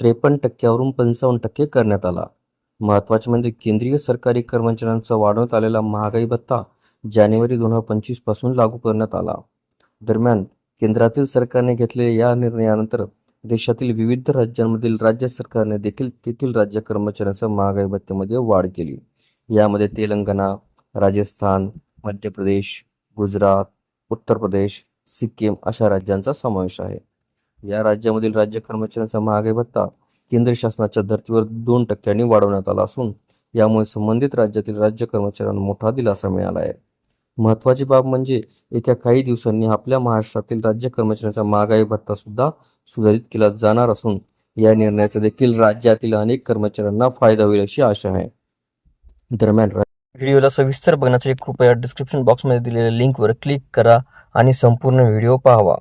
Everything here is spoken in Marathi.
त्रेपन्न टक्क्यावरून पंचावन्न टक्के करण्यात आला. महत्त्वाचे म्हणजे केंद्रीय सरकारी कर्मचाऱ्यांचा वाढवण्यात आलेला महागाई भत्ता जानेवारी दोन हजार पंचवीसपासून लागू करण्यात आला. दरम्यान केंद्रातील सरकारने घेतलेल्या या निर्णयानंतर देशातील विविध राज्यांमधील राज्य सरकारने देखील तेथील राज्य कर्मचाऱ्यांच्या महागाई भत्त्यामध्ये वाढ केली. यामध्ये तेलंगणा राजस्थान मध्य प्रदेश गुजरात उत्तर प्रदेश सिक्कीम अशा राज्यांचा समावेश आहे. या राज्यामधील राज्य कर्मचाऱ्यांचा महागाई भत्ता केंद्र शासनाच्या धर्तीवर दोन टक्क्यांनी वाढवण्यात आला असून यामुळे संबंधित राज्यातील राज्य कर्मचाऱ्यांना मोठा दिलासा मिळाला आहे. महत्त्वाची बाब म्हणजे येत्या काही दिवसांनी आपल्या महाराष्ट्रातील राज्य कर्मचाऱ्यांचा महागाई भत्ता सुद्धा सुधारित केला जाणार असून या निर्णयाचा देखील राज्यातील अनेक कर्मचाऱ्यांना फायदा होईल अशी आशा आहे. दरम्यान व्हिडिओला सविस्तर बघण्यासाठी कृपया डिस्क्रिप्शन बॉक्समध्ये दिलेल्या लिंकवर क्लिक करा आणि संपूर्ण व्हिडिओ पाहावा.